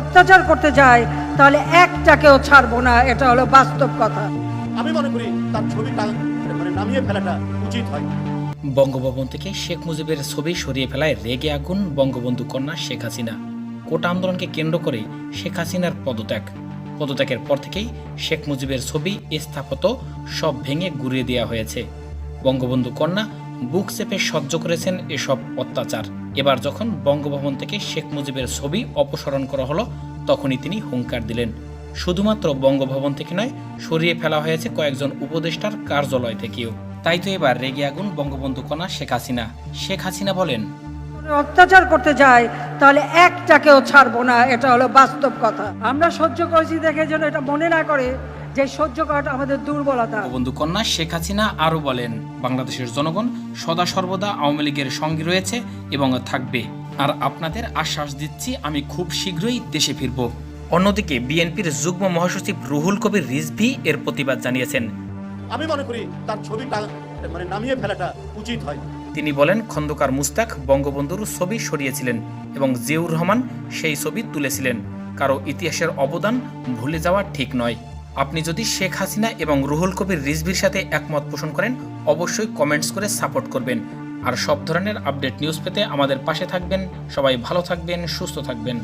অত্যাচার করতে যায় তাহলে একটাকেও ছাড়বো না। এটা হলো বাস্তব কথা। আমি মনে করি তার ছবিটা মানে নামিয়ে ফেলাটা উচিত হয়। বঙ্গভবন থেকে শেখ মুজিবের ছবি সরিয়ে ফেলায় রেগে আগুন বঙ্গবন্ধু কন্যা শেখ হাসিনা। কোটা আন্দোলনকে কেন্দ্র করে শেখ হাসিনার পদত্যাগ। পদত্যাগের পর থেকেই শেখ মুজিবের ছবি স্থাপত্য সব ভেঙে গুড়িয়ে দেওয়া হয়েছে। বঙ্গবন্ধু কন্যা বুক চেপে সহ্য করেছেন এসব অত্যাচার। এবার যখন বঙ্গভবন থেকে শেখ মুজিবের ছবি অপসারণ করা হলো, তখনই তিনি হুঙ্কার দিলেন। শুধুমাত্র বঙ্গভবন থেকে নয়, সরিয়ে ফেলা হয়েছে কয়েকজন উপদেষ্টার কার্যালয় থেকেও। তাই তো এবার রেগে আগুন বঙ্গবন্ধু কন্যা শেখ হাসিনা। শেখ হাসিনা বলেন অত্যাচার করতে যায়, তাহলে একটাকেও ছাড়বো না, এটা হলো বাস্তব কথা। আমরা সহ্য করেছি দেখে যেন এটা মনে না করে। যে সহ্য করাটা আমাদের দুর্বলতা। বঙ্গবন্ধু কন্যা শেখ হাসিনা আরও বলেন বাংলাদেশের জনগণ সদা সর্বদা আওয়ামী লীগের সঙ্গে রয়েছে এবং থাকবে। আর আপনাদের আশ্বাস দিচ্ছি আমি খুব শীঘ্রই দেশে ফিরব। অন্যদিকে বিএনপির যুগ্ম মহাসচিব রুহুল কবির রিজভি এর প্রতিবাদ জানিয়েছেন। আমি মনে করি তার ছবিটা মানে নামিয়ে ফেলাটা উচিত হয়। তিনি বলেন খন্দকার মুস্তাক বঙ্গবন্ধুর ছবি সরিয়েছিলেন এবং জিয়াউর রহমান সেই ছবি তুলেছিলেন। কারও ইতিহাসের অবদান ভুলে যাওয়া ঠিক নয়। আপনি যদি শেখ হাসিনা এবং রুহুল কবির রিজভির সাথে একমত পোষণ করেন, অবশ্যই কমেন্টস করে সাপোর্ট করবেন। আর সব ধরনের আপডেট নিউজ পেতে আমাদের পাশে থাকবেন। সবাই ভালো থাকবেন, সুস্থ থাকবেন।